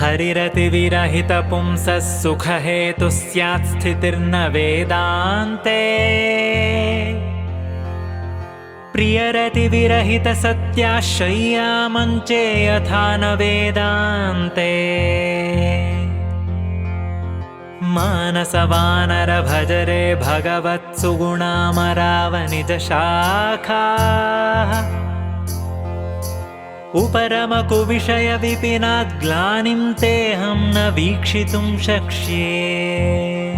हरिरतिविरहितपुंसः सुखहेतुः स्यात् स्थितिर्न वेदान्ते। प्रियरतिविरहितसत्याशय्यामञ्चे यथा न वेदान्ते। मानसवानरभजरे भगवत्सुगुणामरावनिजशाखाः उपरमकुविषयविपिनाद्ग्लानिं तेऽहं न वीक्षितुं शक्ष्ये।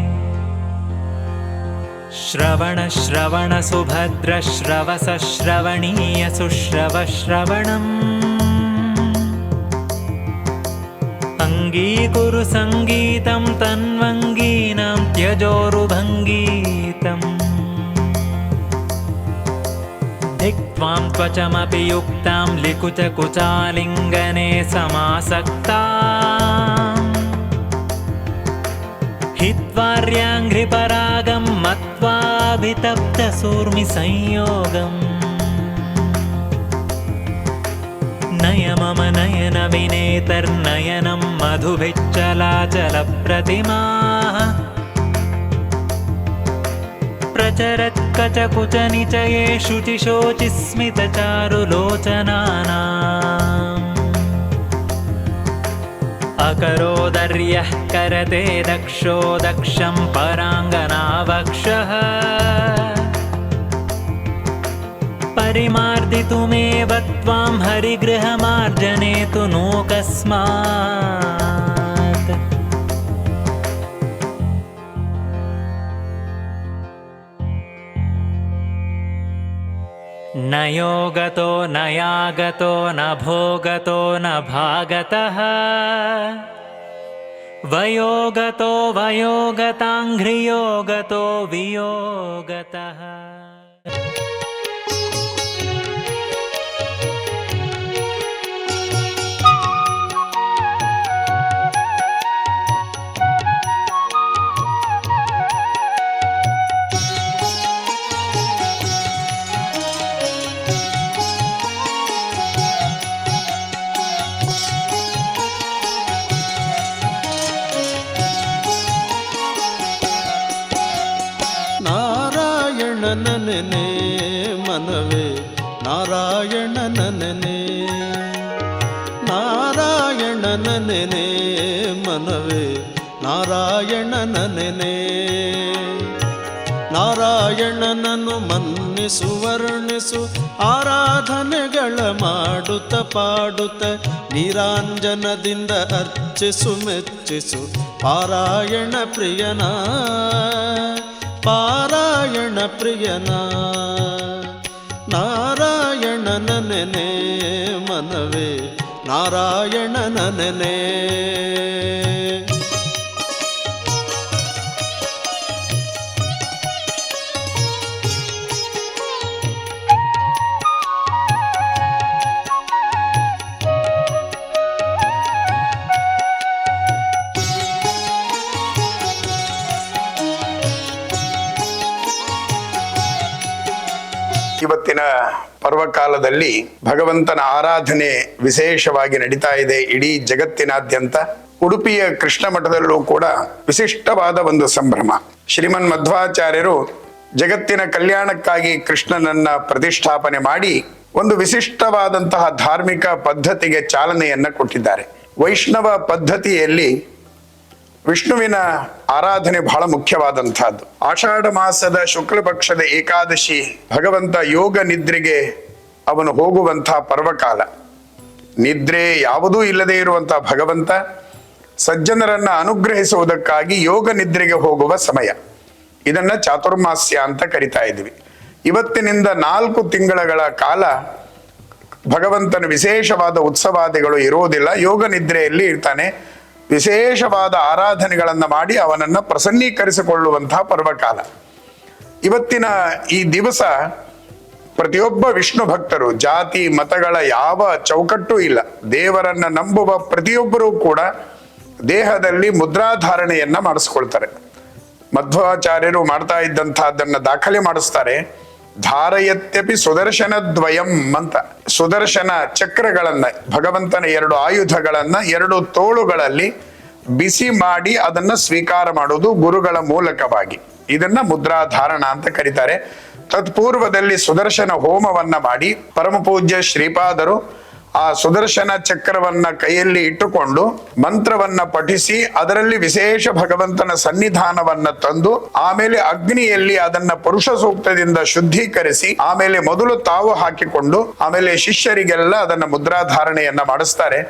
श्रवणश्रवणसुभद्रश्रवसश्रवणीयसुश्रवश्रवणम्। अङ्गीकुरु सङ्गीतं तन्वङ्गीनां त्यजोरुभङ्गीतम्। धिक्त्वां లిఖితాం లికుచకుచాలింగనే సమాసక్తా. హిత్వార్యాంఘ్రిపరాగం మత్వాభితప్తసూర్మి సంయోగం. నయ మమ నయన వినేతర్నయనం మధుభిచ్చలాచల ప్రతిమా प्रचरत्कचकुचनिचये शुचिशोचिस्मितचारुलोचनानाम् अकरोदर्यः करते दक्षो दक्षं पराङ्गनावक्षः। परिमार्दितुमेव त्वां हरिगृहमार्जने तु नोऽकस्मात् न योगतो न यागतो न भोगतो न भागतः। वयोगतो वयोगताङ्घ्रियोगतो वियोगतः ಪಾಡುತ್ತ ನೀರಾಂಜನದಿಂದ ಅರ್ಚಿಸು ಮೆಚ್ಚಿಸು ಪಾರಾಯಣ ಪ್ರಿಯನ ಪಾರಾಯಣ ಪ್ರಿಯನ ನಾರಾಯಣನ ನೆನೆ ಮನವೇ ನಾರಾಯಣನ ಪರ್ವಕಾಲದಲ್ಲಿ ಭಗವಂತನ ಆರಾಧನೆ ವಿಶೇಷವಾಗಿ ನಡೀತಾ ಇದೆ. ಇಡೀ ಜಗತ್ತಿನಾದ್ಯಂತ ಉಡುಪಿಯ ಕೃಷ್ಣ ಮಠದಲ್ಲೂ ಕೂಡ ವಿಶಿಷ್ಟವಾದ ಒಂದು ಸಂಭ್ರಮ. ಶ್ರೀಮನ್ ಮಧ್ವಾಚಾರ್ಯರು ಜಗತ್ತಿನ ಕಲ್ಯಾಣಕ್ಕಾಗಿ ಕೃಷ್ಣನನ್ನ ಪ್ರತಿಷ್ಠಾಪನೆ ಮಾಡಿ ಒಂದು ವಿಶಿಷ್ಟವಾದಂತಹ ಧಾರ್ಮಿಕ ಪದ್ಧತಿಗೆ ಚಾಲನೆಯನ್ನ ಕೊಟ್ಟಿದ್ದಾರೆ. ವೈಷ್ಣವ ಪದ್ಧತಿಯಲ್ಲಿ ವಿಷ್ಣುವಿನ ಆರಾಧನೆ ಬಹಳ ಮುಖ್ಯವಾದಂತಹದ್ದು ಆಷಾಢ ಮಾಸದ ಶುಕ್ಲ ಪಕ್ಷದ ಏಕಾದಶಿ ಭಗವಂತ ಯೋಗ ನಿದ್ರೆಗೆ ಅವನು ಹೋಗುವಂತಹ ಪರ್ವಕಾಲ. ನಿದ್ರೆ ಯಾವುದೂ ಇಲ್ಲದೆ ಇರುವಂತಹ ಭಗವಂತ ಸಜ್ಜನರನ್ನ ಅನುಗ್ರಹಿಸುವುದಕ್ಕಾಗಿ ಯೋಗ ನಿದ್ರೆಗೆ ಹೋಗುವ ಸಮಯ. ಇದನ್ನ ಚಾತುರ್ಮಾಸ್ಯ ಅಂತ ಕರಿತಾ ಇದ್ವಿ. ಇವತ್ತಿನಿಂದ ನಾಲ್ಕು ತಿಂಗಳ ಕಾಲ ಭಗವಂತನ ವಿಶೇಷವಾದ ಉತ್ಸವಾದಿಗಳು ಇರೋದಿಲ್ಲ ಯೋಗ ನಿದ್ರೆಯಲ್ಲಿ ಇರ್ತಾನೆ. ವಿಶೇಷವಾದ ಆರಾಧನೆಗಳನ್ನು ಮಾಡಿ ಅವನನ್ನ ಪ್ರಸನ್ನೀಕರಿಸಿಕೊಳ್ಳುವಂತಹ ಪರ್ವಕಾಲ. ಇವತ್ತಿನ ಈ ದಿವಸ ಪ್ರತಿಯೊಬ್ಬ ವಿಷ್ಣು ಭಕ್ತರು, ಜಾತಿ, ಮತಗಳ ಯಾವ ಚೌಕಟ್ಟು ಇಲ್ಲ. ದೇವರನ್ನ ನಂಬುವ ಪ್ರತಿಯೊಬ್ಬರೂ ಕೂಡ ದೇಹದಲ್ಲಿ ಮುದ್ರಾಧಾರಣೆಯನ್ನ ಮಾಡಿಸ್ಕೊಳ್ತಾರೆ. ಮಧ್ವಾಚಾರ್ಯರು ಮಾಡ್ತಾ ಇದ್ದಂತಹದ್ದನ್ನ ದಾಖಲೆ ಮಾಡಿಸ್ತಾರೆ. ಧಾರಯತ್ಯಪಿ ಸುದರ್ಶನ ದ್ವಯಂ ಅಂತ. ಸುದರ್ಶನ ಚಕ್ರಗಳನ್ನ, ಭಗವಂತನ ಎರಡು ಆಯುಧಗಳನ್ನ, ಎರಡು ತೋಳುಗಳಲ್ಲಿ ಬಿಸಿ ಮಾಡಿ ಅದನ್ನ ಸ್ವೀಕಾರ ಮಾಡುವುದು ಗುರುಗಳ ಮೂಲಕವಾಗಿ. ಇದನ್ನ ಮುದ್ರಾಧಾರಣ ಅಂತ ಕರೀತಾರೆ. ತತ್ಪೂರ್ವದಲ್ಲಿ ಸುದರ್ಶನ ಹೋಮವನ್ನ ಮಾಡಿ ಪರಮ ಪೂಜ್ಯ ಶ್ರೀಪಾದರು ಆ ಸುದರ್ಶನ ಚಕ್ರವನ್ನ ಕೈಯಲ್ಲಿ ಇಟ್ಟುಕೊಂಡು ಮಂತ್ರವನ್ನ ಪಠಿಸಿ ಅದರಲ್ಲಿ ವಿಶೇಷ ಭಗವಂತನ ಸನ್ನಿಧಾನವನ್ನ ತಂದು ಆಮೇಲೆ ಅಗ್ನಿಯಲ್ಲಿ ಅದನ್ನ ಪುರುಷ ಸೂಕ್ತದಿಂದ ಶುದ್ಧೀಕರಿಸಿ ಆಮೇಲೆ ಮೊದಲು ತಾವು ಹಾಕಿಕೊಂಡು ಆಮೇಲೆ ಶಿಷ್ಯರಿಗೆಲ್ಲ ಅದನ್ನ ಮುದ್ರಾಧಾರಣೆಯನ್ನ ಮಾಡಿಸ್ತಾರೆ.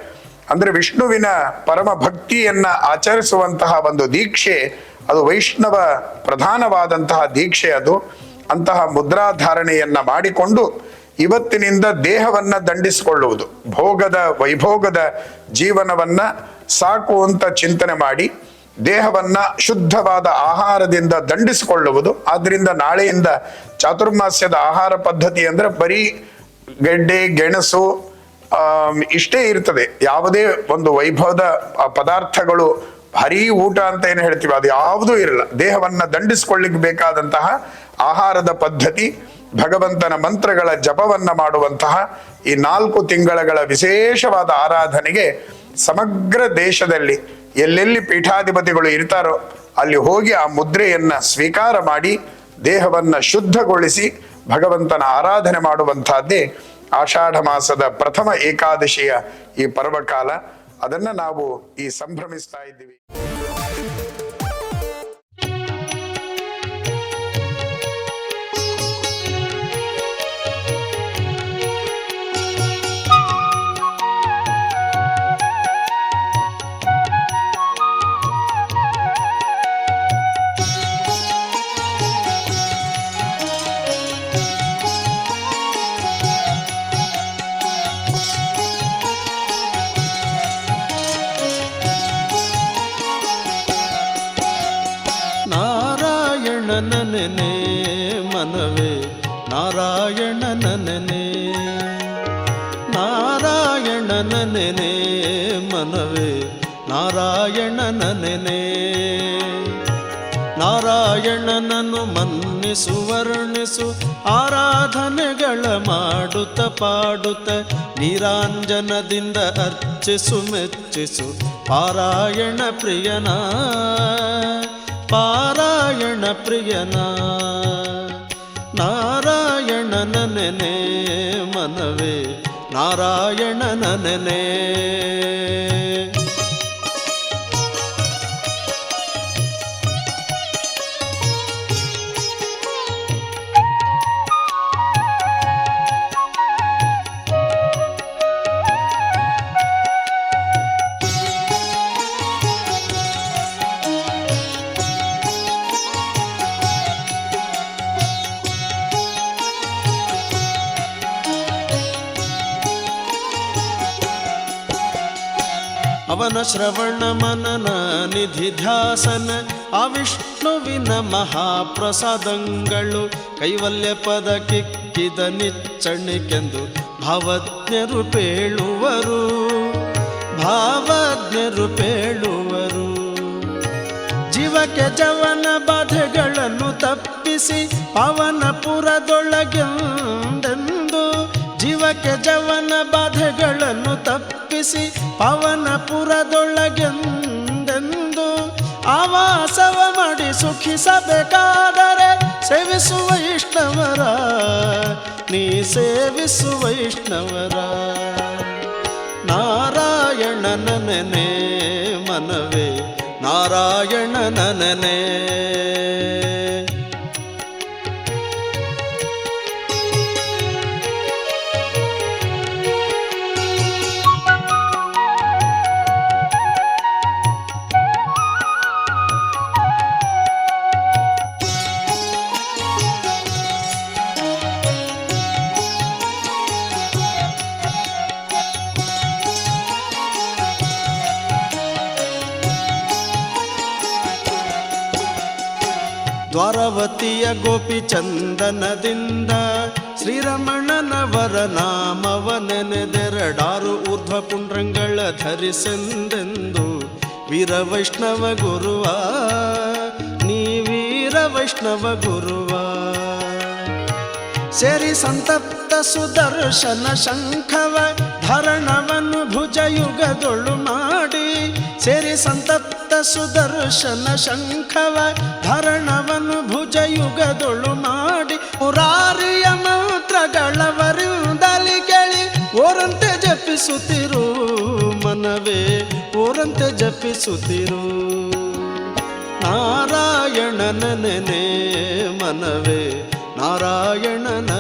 ಅಂದ್ರೆ ವಿಷ್ಣುವಿನ ಪರಮ ಭಕ್ತಿಯನ್ನ ಆಚರಿಸುವಂತಹ ಒಂದು ದೀಕ್ಷೆ, ಅದು ವೈಷ್ಣವ ಪ್ರಧಾನವಾದಂತಹ ದೀಕ್ಷೆ ಅದು. ಅಂತಹ ಮುದ್ರಾಧಾರಣೆಯನ್ನ ಮಾಡಿಕೊಂಡು ಇವತ್ತಿನಿಂದ ದೇಹವನ್ನ ದಂಡಿಸಿಕೊಳ್ಳುವುದು, ಭೋಗದ ವೈಭೋಗದ ಜೀವನವನ್ನ ಸಾಕು ಅಂತ ಚಿಂತನೆ ಮಾಡಿ ದೇಹವನ್ನ ಶುದ್ಧವಾದ ಆಹಾರದಿಂದ ದಂಡಿಸಿಕೊಳ್ಳುವುದು. ಆದ್ರಿಂದ ನಾಳೆಯಿಂದ ಚಾತುರ್ಮಾಸ್ಯದ ಆಹಾರ ಪದ್ಧತಿ ಅಂದ್ರೆ ಬರೀ ಗೆಡ್ಡೆ, ಗೆಣಸು ಇಷ್ಟೇ ಇರ್ತದೆ. ಯಾವುದೇ ಒಂದು ವೈಭವದ ಪದಾರ್ಥಗಳು ಹರಿ ಊಟ ಅಂತ ಏನು ಹೇಳ್ತೀವಿ ಅದು ಯಾವುದೂ ಇರಲ್ಲ. ದೇಹವನ್ನ ದಂಡಿಸ್ಕೊಳ್ಳಿಕ್ಕೆ ಬೇಕಾದಂತಹ ಆಹಾರದ ಪದ್ಧತಿ, ಭಗವಂತನ ಮಂತ್ರಗಳ ಜಪವನ್ನ ಮಾಡುವಂತಹ ಈ ನಾಲ್ಕು ತಿಂಗಳಗಳ ವಿಶೇಷವಾದ ಆರಾಧನೆಗೆ ಸಮಗ್ರ ದೇಶದಲ್ಲಿ ಎಲ್ಲೆಲ್ಲಿ ಪೀಠಾಧಿಪತಿಗಳು ಇರ್ತಾರೋ ಅಲ್ಲಿ ಹೋಗಿ ಆ ಮುದ್ರೆಯನ್ನ ಸ್ವೀಕಾರ ಮಾಡಿ ದೇಹವನ್ನ ಶುದ್ಧಗೊಳಿಸಿ ಭಗವಂತನ ಆರಾಧನೆ ಮಾಡುವಂತಹದ್ದೇ ಆಷಾಢ ಮಾಸದ ಪ್ರಥಮ ಏಕಾದಶಿಯ ಈ ಪರ್ವಕಾಲ. ಅದನ್ನ ನಾವು ಈ ಸಂಭ್ರಮಿಸ್ತಾ ಇದ್ದೀವಿ. ನಾರಾಯಣನ ನೆನೆ ನಾರಾಯಣನ ನೆನೆ ಮನವೇ ನಾರಾಯಣನನೆ ನೆನೆ ನಾರಾಯಣನನ್ನು ಮನ್ನಿಸು, ವರ್ಣಿಸು, ಆರಾಧನೆಗಳ ಮಾಡುತ್ತ ಪಾಡುತ್ತ, ನೀರಾಂಜನದಿಂದ ಅರ್ಚಿಸು, ಮೆಚ್ಚಿಸು. ಪಾರಾಯಣ ಪ್ರಿಯನ ಪಾರಾಯಣ ಪ್ರಿಯನ. ನಾರಾಯಣನ ನೆನೆ ಮನವೇ ನಾರಾಯಣನ ನೆನೆ ಶ್ರವಣ ಮನನ ನಿಧಿ ಧ್ಯಾಸನ ಆ ವಿಷ್ಣುವಿನ ಮಹಾಪ್ರಸಾದಂಗಳು ಕೈವಲ್ಯ ಪದ ಕಿಕ್ಕಿದ ನಿಚ್ಚಣಿಕೆಂದು ಭಾವಜ್ಞರು ಪೇಳುವರು. ಭಾವಜ್ಞರು ಪೇಳುವರು. ಜೀವಕ್ಕೆ ಜವನ ಬಾಧೆಗಳನ್ನು ತಪ್ಪಿಸಿ ಪವನಪುರದೊಳಗೆಂದೆಂದು ಜೀವಕ್ಕೆ ಜವನ ಬಾಧೆಗಳನ್ನು ತಪ್ಪಿಸಿ ಪವನಪುರದೊಳಗೆಂದೆಂದು ಆವಾಸವ ಮಾಡಿ ಸುಖಿಸಬೇಕಾದರೆ ಸೇವಿಸುವ ವೈಷ್ಣವರ ನೀ ಸೇವಿಸು ವೈಷ್ಣವರ ನಾರಾಯಣ ನನನೆ ಮನವೇ ನಾರಾಯಣ ನೆನೆ. ದ್ವಾರವತಿಯ ಗೋಪಿ ಚಂದನದಿಂದ ಶ್ರೀರಮಣನವರ ನಾಮವ ನೆನೆದೆರಡಾರು ಊರ್ಧ್ವ ಪುಂಡ್ರಂಗಳ ಧರಿಸೆಂದೆಂದು ವೀರ ವೈಷ್ಣವ ಗುರುವ, ನೀ ವೀರ ವೈಷ್ಣವ ಗುರುವ. ಸೇರಿ ಸಂತಪ್ತ ಸುದರ್ಶನ ಶಂಖವ, ಧರಣವನ್ನು ಭುಜಯುಗದೊಳು ಮಾಡಿ ಸೇರಿ ಸಂತಪ್ತ ಸುದರ್ಶನ ಶಂಖವ ಧರಣವನು ಭುಜಯುಗದೊಳು ಮಾಡಿ ಮುರಾರಿಯ ಮಂತ್ರಗಳವರಿಂದಲಿ ಕೇಳಿ, ಓರಂತೆ ಜಪಿಸುತ್ತಿರು ಮನವೇ, ಓರಂತೆ ಜಪಿಸುತ್ತಿರು ನಾರಾಯಣನ ನೆನೆ ಮನವೇ, ನಾರಾಯಣನ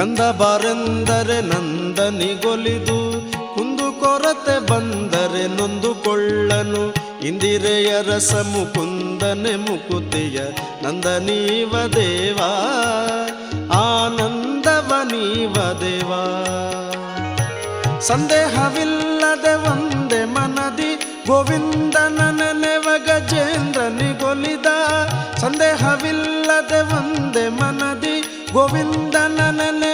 ಕಂದ ಬಾರೆಂದರೆ ನಂದನಿಗೊಲಿದು, ಕುಂದು ಕೊರತೆ ಬಂದರೆ ನೊಂದುಕೊಳ್ಳನು. ಇಂದಿರೆಯ ರಸ ಮುಕುಂದನೆ ಮುಕುತಿಯ ನಂದನೀವ ದೇವಾ, ಆನಂದವ ನೀವ ದೇವಾ. ಸಂದೇಹವಿಲ್ಲದೆ ಒಂದೇ ಮನದಿ, ಗೋವಿಂದನ ನೆನೆವ ಗಜೇಂದ್ರನಿಗೊಲಿದ. ಸಂದೇಹವಿಲ್ಲದೆ ಒಂದೇ ಮನದಿ, ಗೋವಿಂದನ ನೆನೆವ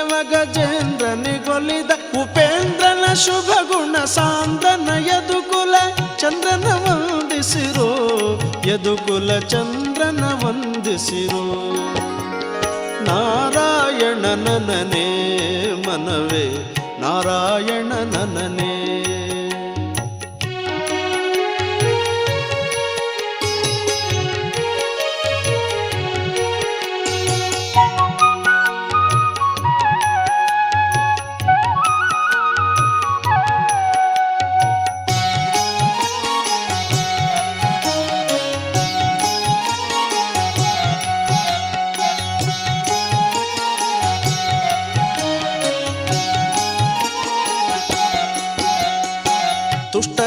ಶುಭ ಗುಣ ಸಾಂದನ ಯದುಕುಲ ಚಂದ್ರನ ವಂದಿಸಿರೋ ಯದುಕುಲ ಚಂದ್ರನ ವಂದಿಸಿರೋ. ನಾರಾಯಣ ನನನೇ ಮನವೇ ನಾರಾಯಣ ನನೆ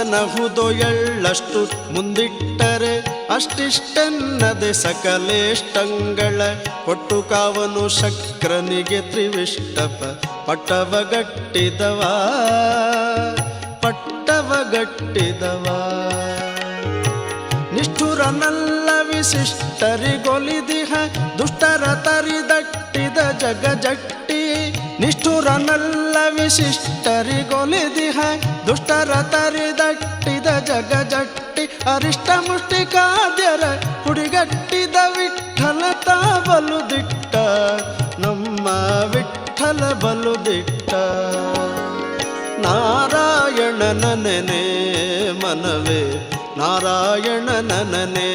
ತುಷ್ಟನ ಹುದೋ ಎಳ್ಳಷ್ಟು ಮುಂದಿಟ್ಟರೆ ಅಷ್ಟಿಷ್ಟೆನ್ನದೆ ಸಕಲೇಷ್ಟಂಗಳ ಕೊಟ್ಟು ಕಾವನು ಶಕ್ರನಿಗೆ ತ್ರಿವಿಷ್ಟಪ. ಪಟ್ಟವ ಗಟ್ಟಿದವ ಪಟ್ಟವ ಗಟ್ಟಿದವ ನಿಷ್ಠುರನಲ್ಲ ವಿಶಿಷ್ಟರಿಗೊಲಿದಿಹ, ದುಷ್ಟರ ತರಿದಟ್ಟಿದ ಜಗ ಜಟ್ಟಿ ನಿಷ್ಠುರನಲ್ಲ ವಿಶಿಷ್ಟರಿಗೊಲಿದಿಹ, ದುಷ್ಟರ ತರಿದಟ್ಟಿದ ಬಲು ದಿಟ್ಟ ನಮ್ಮ ವಿಠಲ ಬಲು ದಿಟ್ಟ ನಾರಾಯಣ ನನನೆ ಮನವೇ ನಾರಾಯಣ ನನೆ.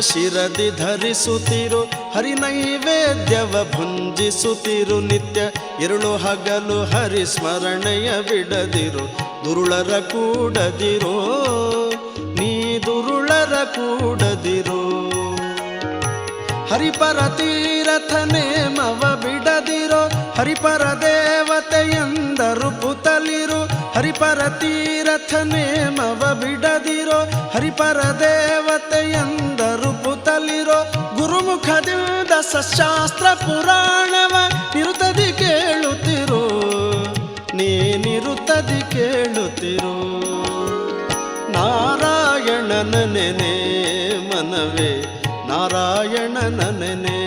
ಶಿರದಿ ಧರಿಸುತ್ತಿರು, ಹರಿ ನೈವೇದ್ಯವ ಭುಂಜಿಸುತ್ತಿರು. ನಿತ್ಯ ಇರುಳು ಹಗಲು ಹರಿ ಸ್ಮರಣೆಯ ಬಿಡದಿರು, ದುರುಳರ ಕೂಡದಿರೋ. ನೀ ದುರುಳರ ಕೂಡದಿರು. ಹರಿಪರ ತೀರಥ ನೇಮವ ಬಿಡದಿರೋ, ಹರಿಪರ ದೇವತೆಯಂದರು ಪುತಲಿರು. ಹರಿಪರ ತೀರಥ ನೇಮವ ಬಿಡದಿರೋ, ಹರಿಪರ ದೇವತೆ ಪುತಲಿರೋ ಗುರುಮುಖದಿಂದ ಸಶಾಸ್ತ್ರ ಪುರಾಣವ ನಿರುತದಿ ಕೇಳುತ್ತಿರೋ ನೀ ಕೇಳುತ್ತಿರು. ನಾರಾಯಣನ ನೆನೆ ಮನವೇ ನಾರಾಯಣನ ನೆನೆ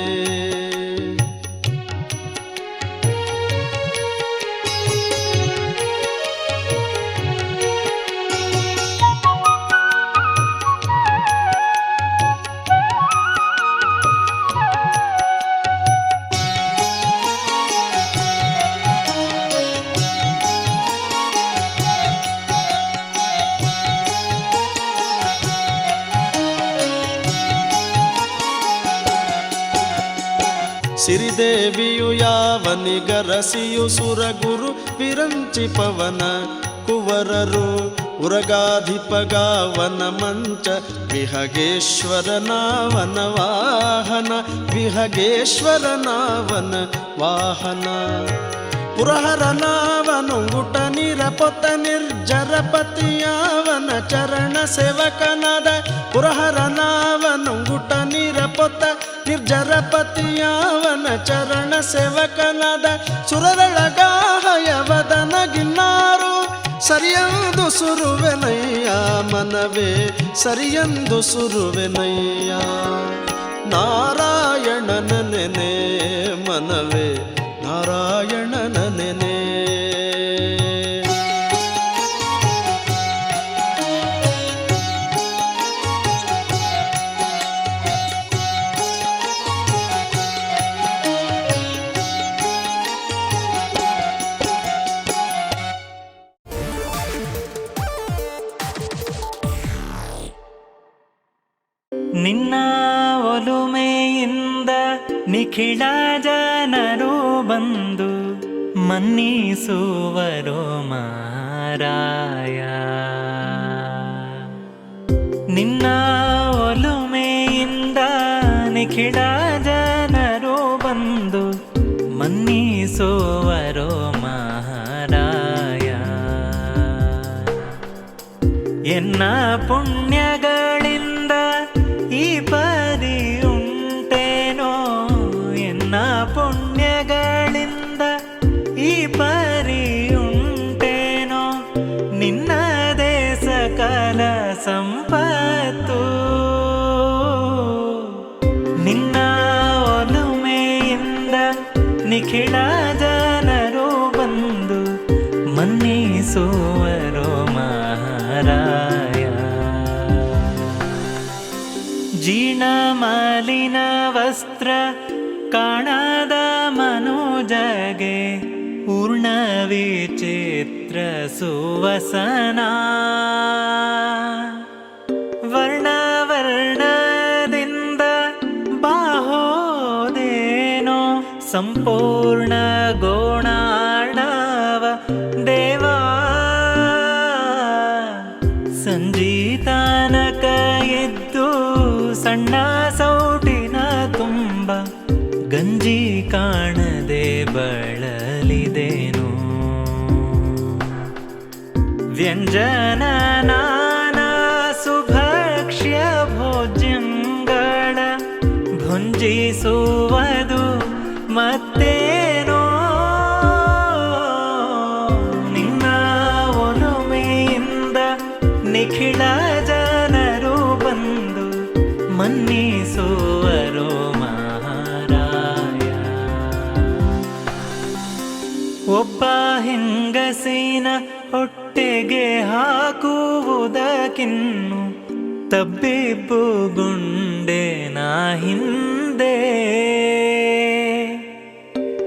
ಸಿರಿದೇವಿಯು ಯಾವನಿಗರಸಿಯು ಸುರಗುರು ವಿರಂಚಿ ಪವನ ಕುವರರು ಉರಗಾಧಿಪಗಾವನ ಮಂಚ ವಿಹಗೇಶ್ವರನಾವನ ವಾಹನ ವಿಹಗೇಶ್ವರನಾವನ ವಾಹನ. ಪುರಹರನಾವನುಂಗುಟ ನಿರಪೊತ ನಿರ್ಜರಪತಿಯಾವನ ಚರಣ ಸೇವಕನಾದ ಪುರಹರನಾವನುಂಗುಟ ನಿರಪೊತ ನಿರ್ಜರಪತಿಯಾವನ ಚರಣ ಸೇವಕನಾದ ಸುರದಳಗಾಹಯವದನ ಗಿನ್ನಾರು ಸರಿಯಂದು ಸುರುವೆನಯ್ಯ ಮನವೇ ಸರಿಯಂದು ಸುರುವೆನಯ್ಯ. ನಾರಾಯಣನ ನೆನೆ ಮನವೇ. ಮನ್ನಿಸುವರು ಮಾರಾಯ. ನಿನ್ನ ಒಲುಮೆಯಿಂದ ನಿಖಿಡ ಬಂದು ಮನ್ನಿಸುವರೋ ಮಹಾರಾಯ ಎನ್ನ ಪುಣ್ಯಗಳಿಂದ ಮಾಲಿನ ವಸ್ತ್ರ ಕಾಣದ ಮನುಜಗೆ ಪೂರ್ಣವಿಚಿತ್ರ ಸುವಸನಾ. ವರ್ಣ ವರ್ಣದಿಂದ ಬಾಹೋದೇನೋ ಸಂಪೂರ್ಣ ಗೋಣಾಡವ ಸಣ್ಣ ಸೌಟಿನ ತುಂಬ ಗಂಜಿ ಕಾಣದೆ ಬಳಲಿದೇನು. ವ್ಯಂಜನ ನಾನಾ ಸುಭಕ್ಷ್ಯ ಭೋಜ್ಯಂಗಳ ಭುಂಜಿಸುವುದು ಮತ್ತೇನೋ ಹಾಕುವುದಕ್ಕಿನ್ನು ತಬ್ಬಿಬ್ಬುಗುಂಡೆ ನಾ ಹಿಂದೆ.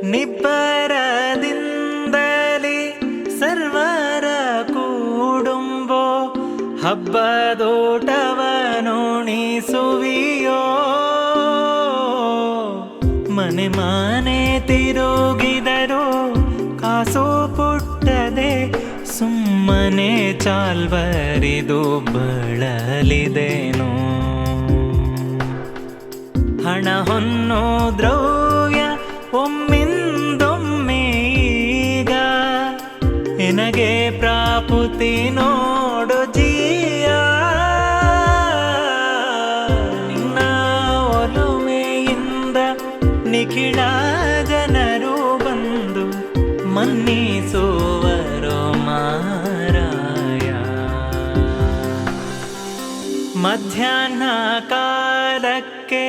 ನಿಬ್ಬರದಿಂದಲೇ ಸರ್ವರ ಕೂಡುಂಬೋ ಹಬ್ಬದೋಟವನುಣಿಸುವಿಯೋ. ಮನೆ ಮಾನೆ ತಿರುಗಿದರು ಕಾಸು ಪುಟ್ಟದೆ ಸುಮ್ಮನೆ ಚಾಲ್ವರಿದು ಬಳಲಿದೇನು. ಹಣ ಹೊನ್ನು ದ್ರವ್ಯ ಒಮ್ಮಿಂದೊಮ್ಮೆ ಈಗ ಎನಗೆ ಪ್ರಾಪುತಿ ಮಧ್ಯಾಹ್ನ ಕಾಲಕ್ಕೆ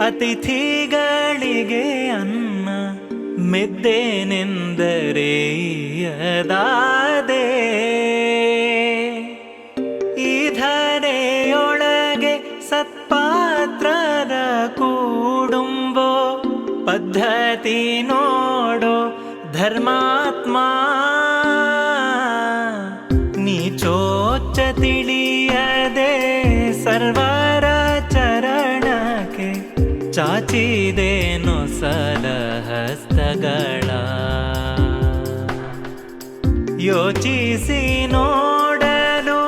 ಅತಿಥಿಗಳಿಗೆ ಅನ್ನ ಮೆದ್ದೇನೆಂದರೆ ಯದಾದೆ ಈ ಧರೆಯೊಳಗೆ ಸತ್ಪಾತ್ರದ ಕೂಡುಂಬೋ ಪದ್ಧತಿ ನೋಡೋ ಧರ್ಮಾತ್ಮ ಹಸ್ತಗಳ ಯೋಚಿಸಿ ನೋಡಲು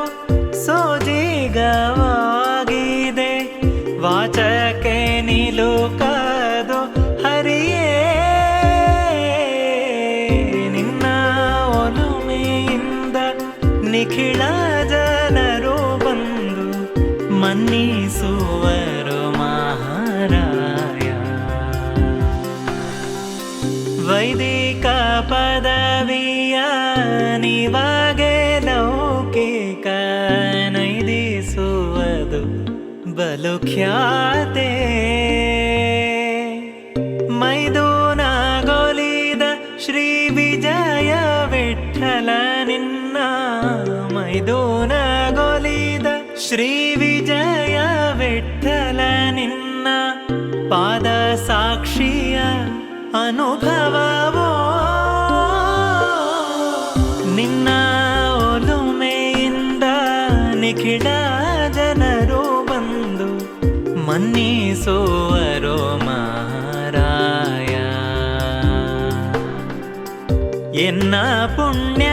ಸೋಜಿಗವಾಗಿದೆ. ವಾಚಕ್ಕೆ ನಿಲುಕದು ಹರಿಯೇ. ನಿನ್ನ ಒಲುಮೆಯಿಂದ ನಿಖಿಳ ಜನರು ಬಂದು ಮನ್ನಿಸುವರು. ಬಲು ಖ್ಯಾತೆ. ಮೈದೂನಗೊಲಿದ ಶ್ರೀ ವಿಜಯ ವಿಠಲ ನಿನ್ನ. ಮೈದೂನಗೊಲಿದ ಶ್ರೀ ವಿಜಯ ವಿಠಲ ನಿನ್ನ. ಪಾದ ಸಾಕ್ಷಿಯ ಅನುಭವವೋ. ನಿನ್ನ ಒಲುಮೆಯಿಂದ ನಿಖಿಡ ಜನರು ಮನ್ನಿಸುವರು ಮಾರಾಯ ಎನ್ನ ಪುಣ್ಯ